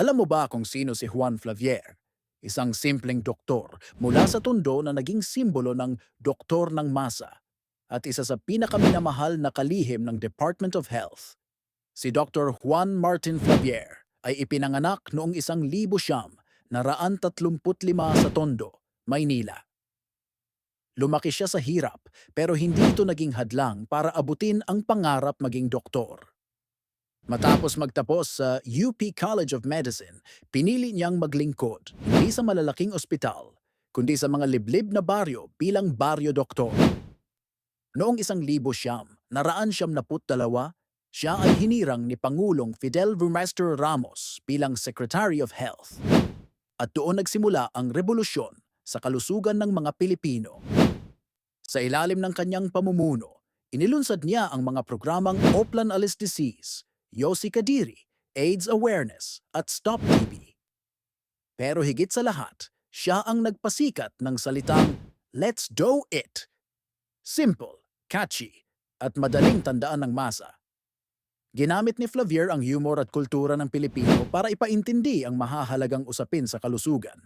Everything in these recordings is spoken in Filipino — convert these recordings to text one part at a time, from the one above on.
Alam mo ba kung sino si Juan Flavier? Isang simpleng doktor mula sa Tondo na naging simbolo ng doktor ng masa at isa sa pinakaminamahal na kalihim ng Department of Health. Si Dr. Juan Martin Flavier ay ipinanganak noong isang libo siyam na raan tatlumput lima sa Tondo, Maynila. Lumaki siya sa hirap pero hindi ito naging hadlang para abutin ang pangarap maging doktor. Matapos magtapos sa UP College of Medicine, pinili niyang maglingkod hindi sa malalaking ospital, kundi sa mga liblib na baryo bilang baryo doktor. Noong isang libo siyam, naraan siyam na dalawa, siya ay hinirang ni Pangulong Fidel Vermester Ramos bilang Secretary of Health. At doon nagsimula ang revolusyon sa kalusugan ng mga Pilipino. Sa ilalim ng kanyang pamumuno, inilunsad niya ang mga programang Oplan Alis Disease, Yossi Kadiri, AIDS Awareness at Stop TB. Pero higit sa lahat, siya ang nagpasikat ng salitang Let's do it! Simple, catchy, at madaling tandaan ng masa. Ginamit ni Flavier ang humor at kultura ng Pilipino para ipaintindi ang mahahalagang usapin sa kalusugan.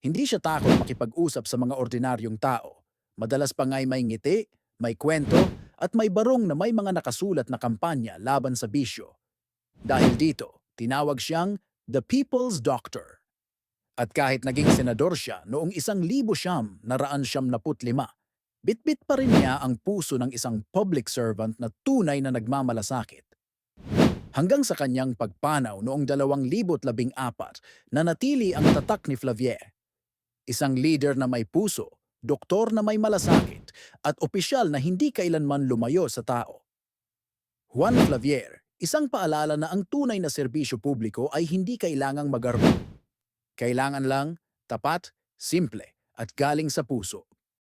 Hindi siya takot makipag-usap sa mga ordinaryong tao. Madalas pa nga'y may ngiti, may kwento, at may barong na may mga nakasulat na kampanya laban sa bisyo. Dahil dito, tinawag siyang The People's Doctor. At kahit naging senador siya noong isang libo siyam naraan siyam naput lima, bitbit pa rin niya ang puso ng isang public servant na tunay na nagmamalasakit. Hanggang sa kanyang pagpanaw noong 2014 na natili ang tatak ni Flavier. Isang leader na may puso, doktor na may malasakit, at opisyal na hindi kailanman lumayo sa tao. Juan Flavier, isang paalala na ang tunay na serbisyo publiko ay hindi kailangang magarbo. Kailangan lang tapat, simple, at galing sa puso.